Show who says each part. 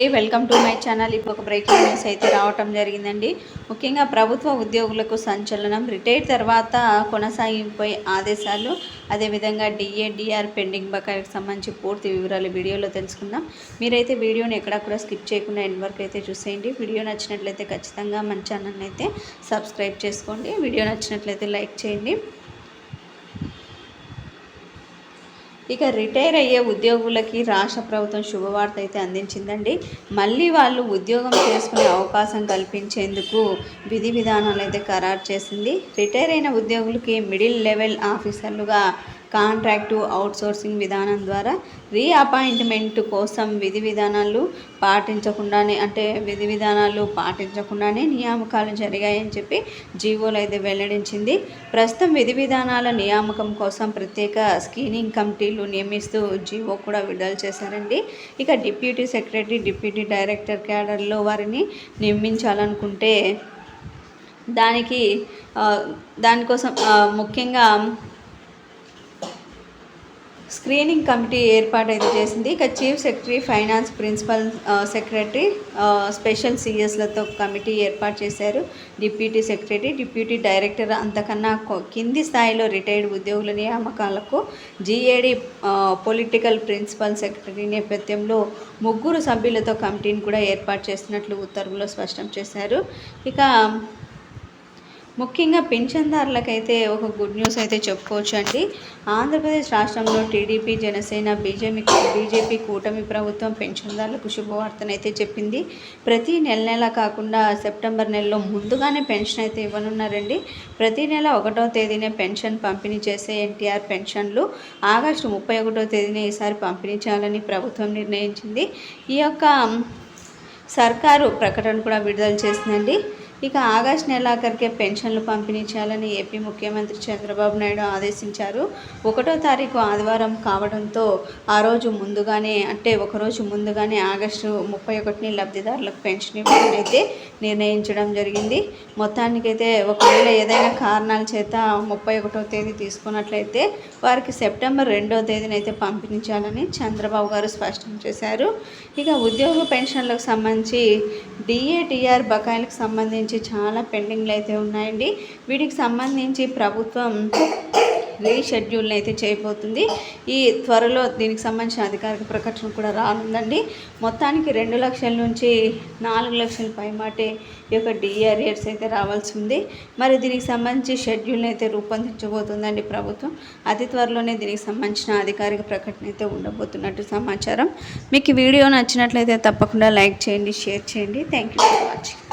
Speaker 1: Welcome to my channel ఇప్పుడు ఒక breaking news అయితే రావటం జరిగిందండి. ముఖ్యంగా ప్రభుత్వ ఉద్యోగులకు సంచలనం రిటైర్ తర్వాత కొనసాగింపై ఆదేశాలు. అదేవిధంగా డిఏ డిఆర్ పెండింగ్ బకాయికి సంబంధించి పూర్తి వివరాలు వీడియోలో తెలుసుకుందాం. మీరైతే వీడియోని ఎక్కడా కూడా స్కిప్ చేయకుండా ఎండ్ వరకు అయితే చూసేయండి. వీడియో నచ్చినట్లయితే ఖచ్చితంగా మన ఛానల్ అయితే సబ్స్క్రైబ్ చేసుకోండి. వీడియో నచ్చినట్లయితే లైక్ చేయండి. ఇక రిటైర్ అయ్యే ఉద్యోగులకి రాష్ట్ర ప్రభుత్వం శుభవార్త అయితే అందించిందండి. మళ్ళీ వాళ్ళు ఉద్యోగం చేసుకునే అవకాశం కల్పించేందుకు విధి విధానాలు అయితే ఖరారు చేసింది. రిటైర్ అయిన ఉద్యోగులకి మిడిల్ లెవెల్ ఆఫీసర్లుగా కాంట్రాక్టు అవుట్సోర్సింగ్ విధానం ద్వారా రీఅపాయింట్మెంట్ కోసం విధి విధానాలు పాటించకుండానే అంటే విధి విధానాలు పాటించకుండానే నియామకాలు జరిగాయని చెప్పి జీవోలు అయితే వెల్లడించింది. ప్రస్తుతం విధి విధానాల నియామకం కోసం ప్రత్యేక స్క్రీనింగ్ కమిటీలు నియమిస్తూ జీవో కూడా విడుదల చేశారండి. ఇక డిప్యూటీ సెక్రటరీ డిప్యూటీ డైరెక్టర్ క్యాడర్లో వారిని నియమించాలనుకుంటే దానికి దానికోసం ముఖ్యంగా స్క్రీనింగ్ కమిటీ ఏర్పాటు అయితే చేసింది. ఇక chief secretary finance principal secretary special సిఎస్లతో committee ఏర్పాటు చేశారు. డిప్యూటీ సెక్రటరీ డిప్యూటీ డైరెక్టర్ అంతకన్నా కింది స్థాయిలో రిటైర్డ్ ఉద్యోగుల నియామకాలకు జిఏడి పొలిటికల్ ప్రిన్సిపల్ సెక్రటరీ నేపథ్యంలో ముగ్గురు సభ్యులతో కమిటీని కూడా ఏర్పాటు చేసినట్లు ఉత్తర్వులో స్పష్టం చేశారు. ఇక ముఖ్యంగా పింఛన్దారులకైతే ఒక గుడ్ న్యూస్ అయితే చెప్పుకోవచ్చు అండి ఆంధ్రప్రదేశ్ రాష్ట్రంలో టీడీపీ జనసేన బీజేపీ బీజేపీ కూటమి ప్రభుత్వం పెన్షన్దారులకు శుభవార్తనైతే చెప్పింది. ప్రతి నెల నెల కాకుండా సెప్టెంబర్ నెలలో ముందుగానే పెన్షన్ అయితే ఇవ్వనున్నారండి. ప్రతి నెల ఒకటో తేదీనే పెన్షన్ పంపిణీ చేసే ఎన్టీఆర్ పెన్షన్లు ఆగస్టు ముప్పై ఒకటో తేదీనే ఈసారి పంపిణీ చేయాలని ప్రభుత్వం నిర్ణయించింది. ఈ యొక్క సర్కారు ప్రకటన కూడా విడుదల చేసిందండి. ఇక ఆగస్టు నెలాఖరికే పెన్షన్లు పంపిణీ చేయాలని ఏపీ ముఖ్యమంత్రి చంద్రబాబు నాయుడు ఆదేశించారు. ఒకటో తారీఖు ఆదివారం కావడంతో ఆ రోజు ముందుగానే అంటే ఒకరోజు ముందుగానే ఆగస్టు ముప్పై ఒకటిని లబ్ధిదారులకు పెన్షన్ ఇవ్వాలని అయితే నిర్ణయించడం జరిగింది. మొత్తానికైతే ఒకవేళ ఏదైనా కారణాల చేత ముప్పై ఒకటో తేదీ తీసుకున్నట్లయితే వారికి సెప్టెంబర్ రెండో తేదీనైతే పంపించాలని చంద్రబాబు గారు స్పష్టం చేశారు. ఇక ఉద్యోగ పెన్షన్లకు సంబంధించి డిఏటిఆర్ బకాయిలకు సంబంధించి సంబంధించి చాలా పెండింగ్లు అయితే ఉన్నాయండి. వీటికి సంబంధించి ప్రభుత్వం రీషెడ్యూల్ని అయితే చేయబోతుంది. ఈ త్వరలో దీనికి సంబంధించిన అధికారిక ప్రకటన కూడా రానుందండి. మొత్తానికి రెండు లక్షల నుంచి నాలుగు లక్షల పైమాటే ఈ యొక్క డిఆర్ఏర్స్ అయితే రావాల్సి ఉంది. మరి దీనికి సంబంధించి షెడ్యూల్ని అయితే రూపొందించబోతుందండి ప్రభుత్వం. అతి త్వరలోనే దీనికి సంబంధించిన అధికారిక ప్రకటన అయితే ఉండబోతున్నట్టు సమాచారం. మీకు వీడియో నచ్చినట్లయితే తప్పకుండా లైక్ చేయండి షేర్ చేయండి. Thank you for watching